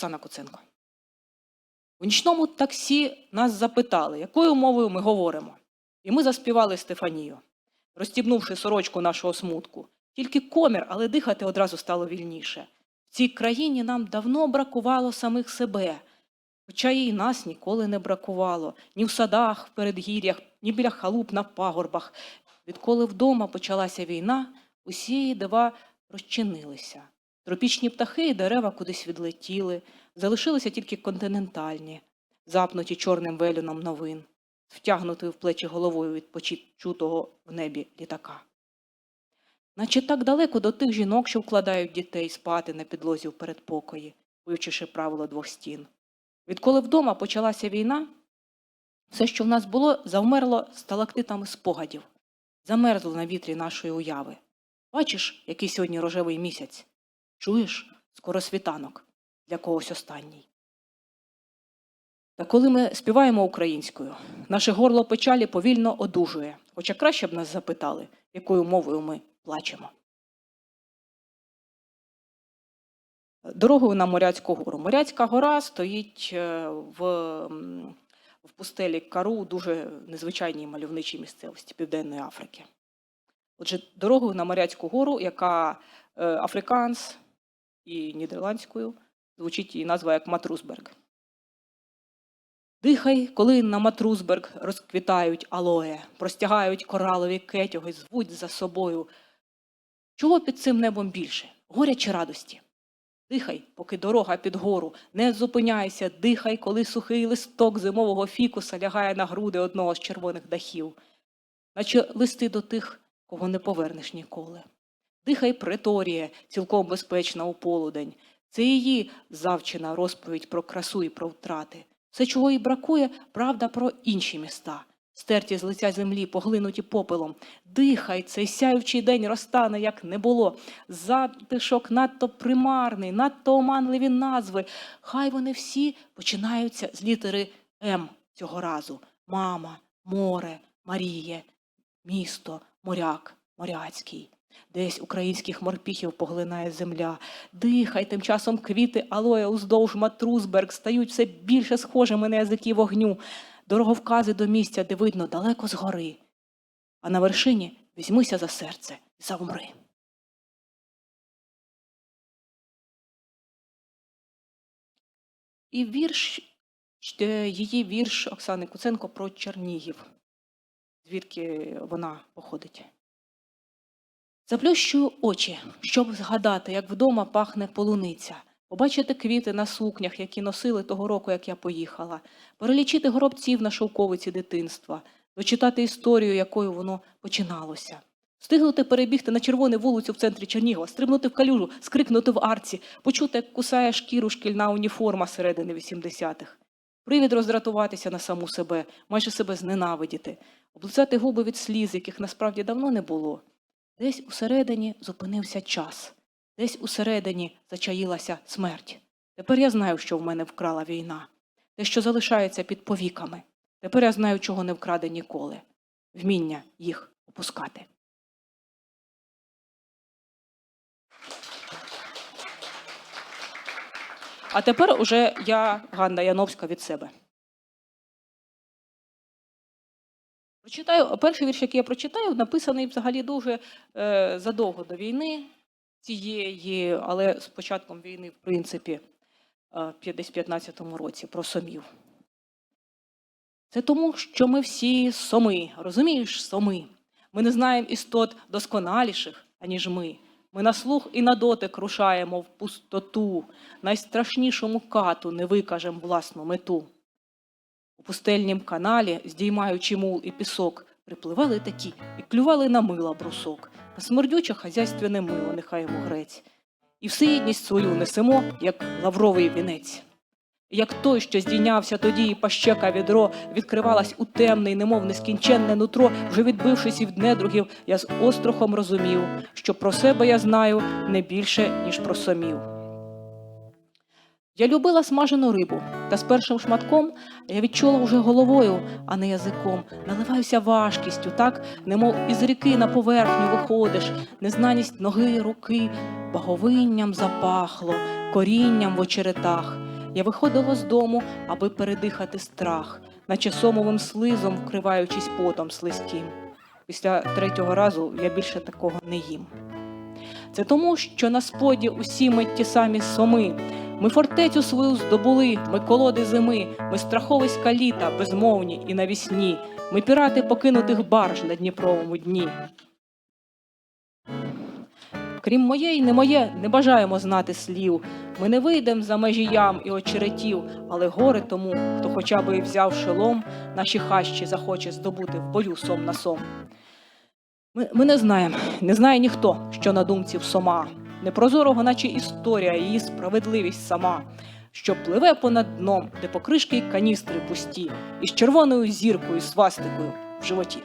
Оксана Куценко. У нічному таксі нас запитали, якою мовою ми говоримо. І ми заспівали Стефанію, розстібнувши сорочку нашого смутку. Тільки комір, але дихати одразу стало вільніше. В цій країні нам давно бракувало самих себе, хоча і нас ніколи не бракувало ні в садах, в передгір'ях, ні біля халуп на пагорбах. Відколи вдома почалася війна, усі її дива розчинилися. Тропічні птахи і дерева кудись відлетіли, залишилися тільки континентальні, запнуті чорним велюном новин, втягнутою в плечі головою від почутого в небі літака. Наче так далеко до тих жінок, що вкладають дітей спати на підлозі в передпокої, вивчивши правило двох стін. Відколи вдома почалася війна, все, що в нас було, завмерло сталактитами спогадів, замерзло на вітрі нашої уяви. Бачиш, який сьогодні рожевий місяць? Чуєш, скоро світанок для когось останній. Та коли ми співаємо українською, наше горло печалі повільно одужує, хоча краще б нас запитали, якою мовою ми плачемо. Дорогою на Моряцьку гору. Моряцька гора стоїть е, в, в пустелі Кару, дуже незвичайній мальовничій місцевості Південної Африки. Отже, дорогою на Моряцьку гору, яка е, африканс і нідерландською звучить її назва як Матрусберг. Дихай, коли на Матрусберг розквітають алоє, простягають коралові кетюги, звуть за собою. Чого під цим небом більше? Горя чи радості? Дихай, поки дорога під гору, не зупиняйся, дихай, коли сухий листок зимового фікуса лягає на груди одного з червоних дахів, наче листи до тих, кого не повернеш ніколи. Дихай, преторіє, цілком безпечна у полудень. Це її завчена розповідь про красу і про втрати. Все, чого їй бракує, правда про інші міста, стерті з лиця землі, поглинуті попелом. Дихай, цей сяючий день розтане, як не було. Затишок надто примарний, надто оманливі назви. Хай вони всі починаються з літери М цього разу: мама, море, Маріє, місто, моряк, моряцький. Десь українських морпіхів поглинає земля. Дихай, тим часом квіти алоя уздовж Матрусберг стають все більше схожими на язики вогню. Дороговкази до місця, де видно далеко згори. А на вершині візьмися за серце і завмри. І вірш, її вірш Оксани Куценко про Чернігів, звідки вона походить. Заплющую очі, щоб згадати, як вдома пахне полуниця, побачити квіти на сукнях, які носили того року, як я поїхала, перелічити горобців на шовковиці дитинства, дочитати історію, якою воно починалося. Встигнути перебігти на червону вулицю в центрі Чернігова, стрибнути в калюжу, скрикнути в арці, почути, як кусає шкіру шкільна уніформа середини 80-х. Привід роздратуватися на саму себе, майже себе зненавидіти, облизати губи від сліз, яких насправді давно не було. Десь усередині зупинився час, десь усередині зачаїлася смерть. Тепер я знаю, що в мене вкрала війна, те, що залишається під повіками. Тепер я знаю, чого не вкраде ніколи вміння їх опускати. А тепер уже я, Ганна Яновська, від себе. Прочитаю перший вірш, який я прочитаю, написаний взагалі дуже е, задовго до війни цієї, але з початком війни, в принципі, е, в десь 15-му році про сомів. Це тому, що ми всі соми, розумієш, соми. Ми не знаємо істот досконаліших, аніж ми. Ми на слух і на дотик рушаємо в пустоту, найстрашнішому кату не викажем власну мету. У пустельнім каналі, здіймаючи мул і пісок, припливали такі і клювали на мила брусок, на смердюче хазяйственне мило, нехай йому грець. І всеєдність свою несемо, як лавровий вінець. Як той, що здійнявся тоді, і пащека відро відкривалась у темне немов нескінченне нутро, вже відбившись від недругів, я з острохом розумів, що про себе я знаю не більше, ніж про сомів. Я любила смажену рибу, та з першим шматком я відчула уже головою, а не язиком. Наливаюся важкістю, так, немов із ріки на поверхню виходиш, незнаність ноги, руки, баговинням запахло, корінням в очеретах. я виходила з дому, аби передихати страх, наче сомовим слизом вкриваючись потом слизьким. Після третього разу я більше такого не їм. Це тому, що на споді усі ми ті самі соми. Ми фортецю свою здобули, ми колоди зими, ми страховиська літа, безмовні і навісні. Ми пірати покинутих барж на Дніпровому дні. Крім моєї, не моє, не бажаємо знати слів. Ми не вийдем за межі ям і очеретів, але горе тому, хто хоча би і взяв шолом, наші хащі захоче здобути в бою сом на сом. Ми, ми не знаємо, не знає ніхто, що на думці в сома. Непрозорого, наче історія, її справедливість сама, що пливе понад дном, де покришки й каністри пусті, із червоною зіркою, свастикою в животі.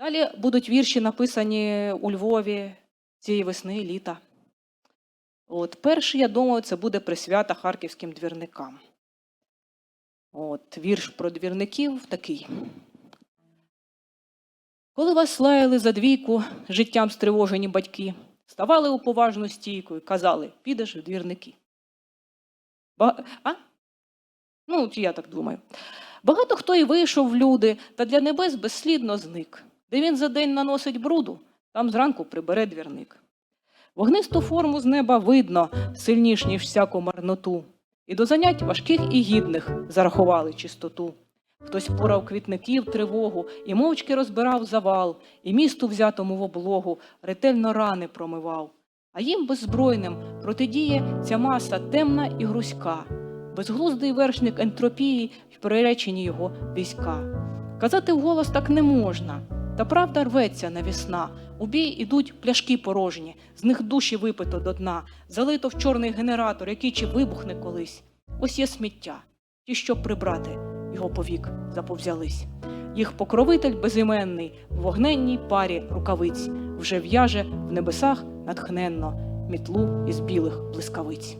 Далі будуть вірші написані у Львові цієї весни, літа. От перший, я думаю, це буде присвята харківським двірникам. От, вірш про двірників такий. Коли вас лаяли за двійку життям стривожені батьки, ставали у поважну стійку і казали, підеш в двірники. Ба... А? Ну, я так думаю. Багато хто і вийшов в люди, та для небес безслідно зник. Де він за день наносить бруду, там зранку прибере двірник. Вогнисту форму з неба видно, сильніш, ніж всяку марноту. І до занять важких і гідних зарахували чистоту. Хтось порав квітників тривогу і мовчки розбирав завал, і місту взятому в облогу ретельно рани промивав. А їм беззбройним протидіє ця маса темна і грузька, безглуздий вершник ентропії в перереченні його війська. Казати вголос так не можна, та правда рветься навісна. У бій ідуть пляшки порожні, з них душі випито до дна, залито в чорний генератор, який чи вибухне колись. Ось є сміття, ті, що прибрати, його повік заповзялись. Їх покровитель безіменний в вогненній парі рукавиць вже в'яже в небесах натхненно мітлу із білих блискавиць.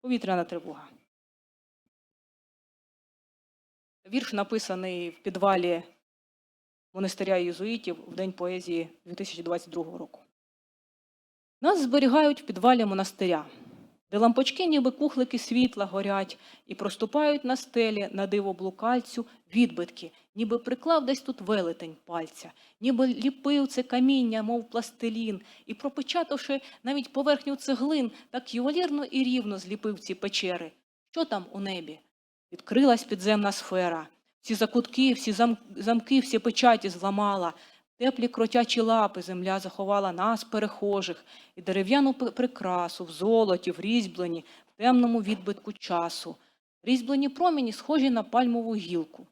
Повітряна тривога. Вірш написаний в підвалі монастиря єзуїтів в День поезії 2022 року. Нас зберігають в підвалі монастиря, де лампочки, ніби кухлики світла горять, і проступають на стелі на диво блукальцю відбитки, ніби приклав десь тут велетень пальця, ніби ліпив це каміння, мов пластилін, і, пропечатавши навіть поверхню цеглин, так ювелірно і рівно зліпив ці печери. Що там у небі? Відкрилась підземна сфера. Всі закутки, всі зам- замки, всі печаті зламала. Теплі кротячі лапи земля заховала нас, перехожих, і дерев'яну прикрасу в золоті, в різьблені, в темному відбитку часу. Різьблені промені схожі на пальмову гілку.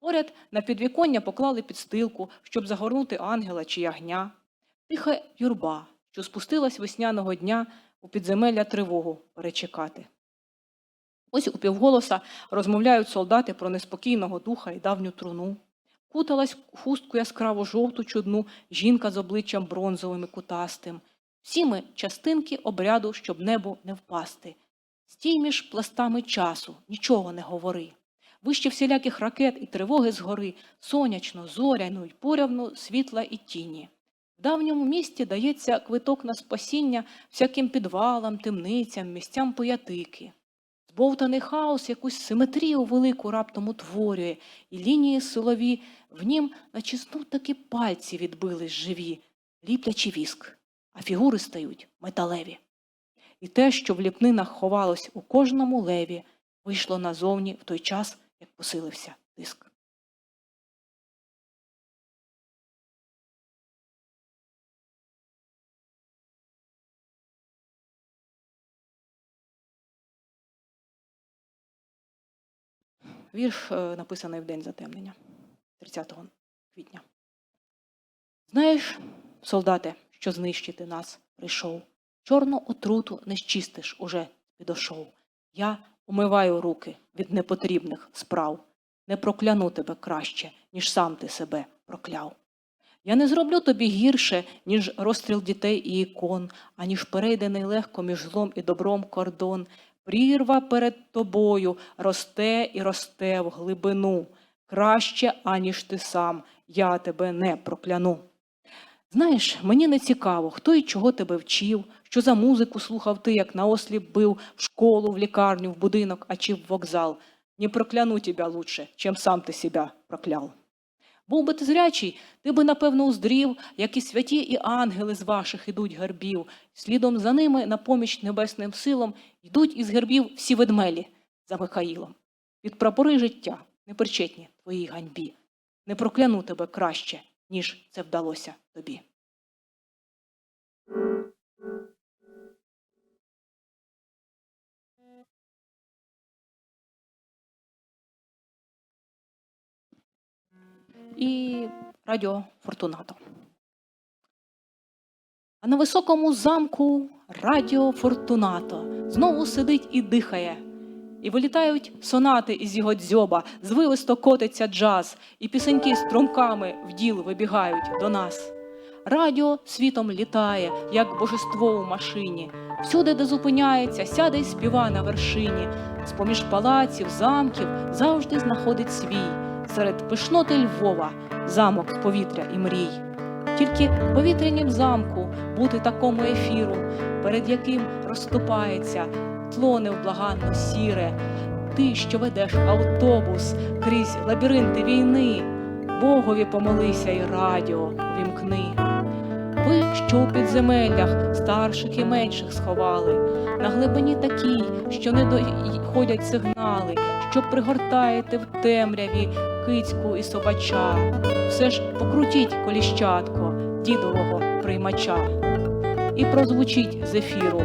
Поряд на підвіконня поклали підстилку, щоб загорнути ангела чи ягня. Тиха юрба, що спустилась весняного дня у підземелля тривогу перечекати. Ось у півголоса розмовляють солдати про неспокійного духа і давню труну. Куталась хустку яскраво жовту чудну жінка з обличчям бронзовим і кутастим. Всі ми частинки обряду, щоб небу не впасти. Стій між пластами часу, нічого не говори. Вище всіляких ракет і тривоги згори, сонячно, зоряно й порявно світла і тіні. В давньому місті дається квиток на спасіння всяким підвалам, темницям, місцям поятики. Збовтаний хаос якусь симетрію велику раптом утворює, і лінії силові в нім, наче знов таки пальці відбились живі, ліплячи віск, а фігури стають металеві. І те, що в ліпнинах ховалось у кожному леві, вийшло назовні в той час, як посилився тиск. Вірш е, написаний в день затемнення, 30 квітня. Знаєш, солдате, що знищити нас прийшов, чорну отруту не щистиш уже підошов. Я умиваю руки від непотрібних справ, не прокляну тебе краще, ніж сам ти себе прокляв. Я не зроблю тобі гірше, ніж розстріл дітей і ікон, аніж перейдений легко між злом і добром кордон. Прірва перед тобою росте і росте в глибину. Краще, аніж ти сам, я тебе не прокляну. Знаєш, мені не цікаво, хто і чого тебе вчив, що за музику слухав ти, як наосліп бив в школу, в лікарню, в будинок, а чи в вокзал. Не прокляну тебя лучше, чим сам ти себя проклял. Був би ти зрячий, ти би, напевно, уздрів, як і святі і ангели з ваших ідуть гербів. Слідом за ними на поміч небесним силам йдуть із гербів всі ведмелі за Михаїлом. Під прапори життя непричетні твоїй ганьбі. Не прокляну тебе краще, ніж це вдалося тобі. І радіо Фортунато. А на високому замку Радіо Фортунато знову сидить і дихає. І вилітають сонати із його дзьоба, звивисто котиться джаз, і пісеньки струмками в діл вибігають до нас. Радіо світом літає, як божество у машині. Всюди, де зупиняється, сяде й співа на вершині. З-поміж палаців, замків завжди знаходить свій. Серед пишноти Львова замок повітря і мрій. Тільки повітрянім замку бути такому ефіру, перед яким розступається тло невблаганно сіре. Ти, що ведеш автобус крізь лабіринти війни, Богові помолися і радіо вімкни. Ви, що у підземеллях старших і менших сховали, на глибині такій, що не доходять сигнали, що пригортаєте в темряві кицьку і собача. Все ж покрутіть коліщатко дідового приймача. І прозвучить з ефіру.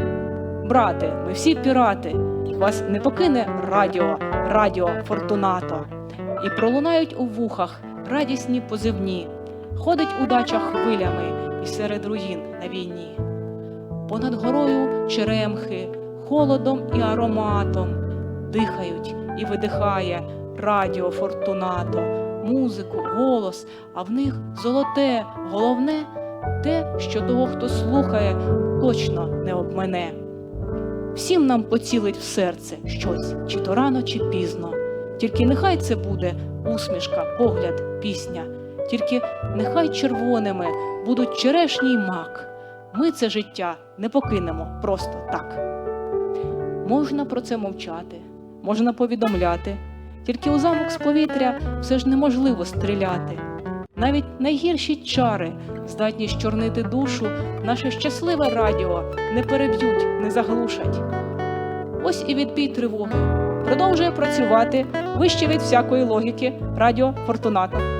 Брате, ми всі пірати, вас не покине радіо, радіо Фортунато. І пролунають у вухах радісні позивні, ходить удача хвилями і серед руїн на війні. Понад горою черемхи, холодом і ароматом дихають і видихає радіо Фортунато, музику, голос, а в них золоте, головне те, що того, хто слухає, точно не обмене. Всім нам поцілить в серце щось, чи то рано, чи пізно. Тільки нехай це буде усмішка, погляд, пісня, тільки нехай червоними будуть черешній мак. Ми це життя не покинемо просто так. Можна про це мовчати, можна повідомляти, тільки у замок з повітря все ж неможливо стріляти. Навіть найгірші чари здатні щорнити душу, наше щасливе радіо не переб'ють, не заглушать. Ось і відбій тривоги. Продовжує працювати вище від всякої логіки Радіо Фортунато.